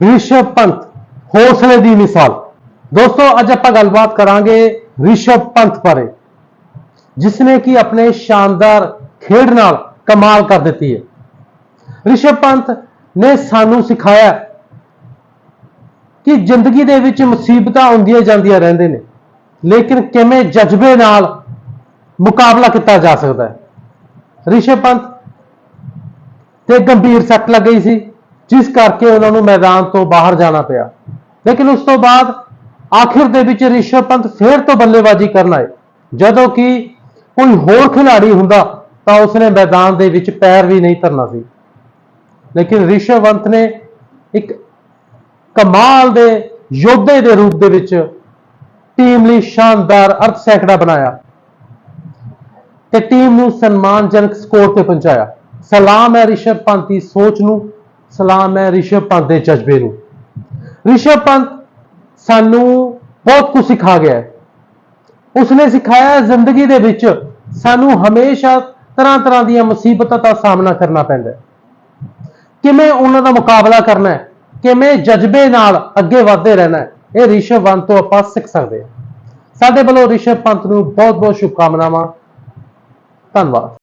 ਰਿਸ਼ਵ ਪੰਤ ਹੌਸਲੇ ਦੀ ਮਿਸਾਲ। ਦੋਸਤੋ, ਅੱਜ ਆਪਾਂ ਗੱਲਬਾਤ ਕਰਾਂਗੇ ਰਿਸ਼ਵ ਪੰਤ ਬਾਰੇ। ਜਿਸ ਨੇ ਕਿ ਆਪਣੇ ਸ਼ਾਨਦਾਰ ਖੇਡ ਨਾਲ ਕਮਾਲ ਕਰ ਦਿੱਤੀ ਹੈ। ਰਿਸ਼ਵ ਪੰਤ ਨੇ ਸਾਨੂੰ ਸਿਖਾਇਆ ਕਿ ਜ਼ਿੰਦਗੀ ਦੇ ਵਿੱਚ ਮੁਸੀਬਤਾਂ ਆਉਂਦੀਆਂ ਜਾਂਦੀਆਂ ਰਹਿੰਦੇ ਨੇ, ਲੇਕਿਨ ਕਿਵੇਂ ਜਜ਼ਬੇ ਨਾਲ ਮੁਕਾਬਲਾ ਕੀਤਾ ਜਾ ਸਕਦਾ ਹੈ। ਰਿਸ਼ਵ ਪੰਤ ਤੇ ਗੰਭੀਰ ਸੱਟ ਲੱਗ ਗਈ ਸੀ। ਜਿਸ ਕਰਕੇ ਉਹਨਾਂ ਨੂੰ ਮੈਦਾਨ ਤੋਂ ਬਾਹਰ ਜਾਣਾ ਪਿਆ। ਲੇਕਿਨ ਉਸ ਤੋਂ ਬਾਅਦ ਆਖਿਰ ਦੇ ਵਿੱਚ ਰਿਸ਼ਵ ਪੰਤ ਫੇਰ ਤੋਂ ਬੱਲੇਬਾਜ਼ੀ ਕਰਨ ਆਏ। ਜਦੋਂ ਕਿ ਕੋਈ ਹੋਰ ਖਿਡਾਰੀ ਹੁੰਦਾ ਤਾਂ ਉਸਨੇ ਮੈਦਾਨ ਦੇ ਵਿੱਚ ਪੈਰ ਵੀ ਨਹੀਂ ਧਰਨਾ ਸੀ। ਲੇਕਿਨ ਰਿਸ਼ਵ ਪੰਤ ਨੇ ਇੱਕ ਕਮਾਲ ਦੇ ਯੋਧੇ ਦੇ ਰੂਪ ਦੇ ਵਿੱਚ ਟੀਮ ਲਈ ਸ਼ਾਨਦਾਰ ਅਰਥ ਸੈਂਕੜਾ ਬਣਾਇਆ ਤੇ ਟੀਮ ਨੂੰ ਸਨਮਾਨਜਨਕ ਸਕੋਰ ਤੇ ਪਹੁੰਚਾਇਆ। ਸਲਾਮ ਹੈ ਰਿਸ਼ਵ ਪੰਤ ਦੀ ਸੋਚ ਨੂੰ। ਸਲਾਮ ਹੈ ਰਿਸ਼ਵ ਪੰਤ ਦੇ ਜਜ਼ਬੇ ਨੂੰ। ਰਿਸ਼ਵ ਪੰਤ ਸਾਨੂੰ ਬਹੁਤ ਕੁਝ ਸਿਖਾ ਗਿਆ ਹੈ। ਉਸਨੇ ਸਿਖਾਇਆ ਜ਼ਿੰਦਗੀ ਦੇ ਵਿੱਚ ਸਾਨੂੰ ਹਮੇਸ਼ਾ ਤਰ੍ਹਾਂ ਤਰ੍ਹਾਂ ਦੀਆਂ ਮੁਸੀਬਤਾਂ ਦਾ ਸਾਹਮਣਾ ਕਰਨਾ ਪੈਂਦਾ ਹੈ। ਕਿਵੇਂ ਉਹਨਾਂ ਦਾ ਮੁਕਾਬਲਾ ਕਰਨਾ ਹੈ, ਕਿਵੇਂ ਜਜ਼ਬੇ ਨਾਲ ਅੱਗੇ ਵਧਦੇ ਰਹਿਣਾ ਹੈ, ਇਹ ਰਿਸ਼ਵ ਪੰਤ ਤੋਂ ਆਪਾਂ ਸਿੱਖ ਸਕਦੇ ਹਾਂ। ਸਾਡੇ ਵੱਲੋਂ ਰਿਸ਼ਭ ਪੰਤ ਨੂੰ ਬਹੁਤ ਬਹੁਤ ਸ਼ੁਭਕਾਮਨਾਵਾਂ। ਧੰਨਵਾਦ।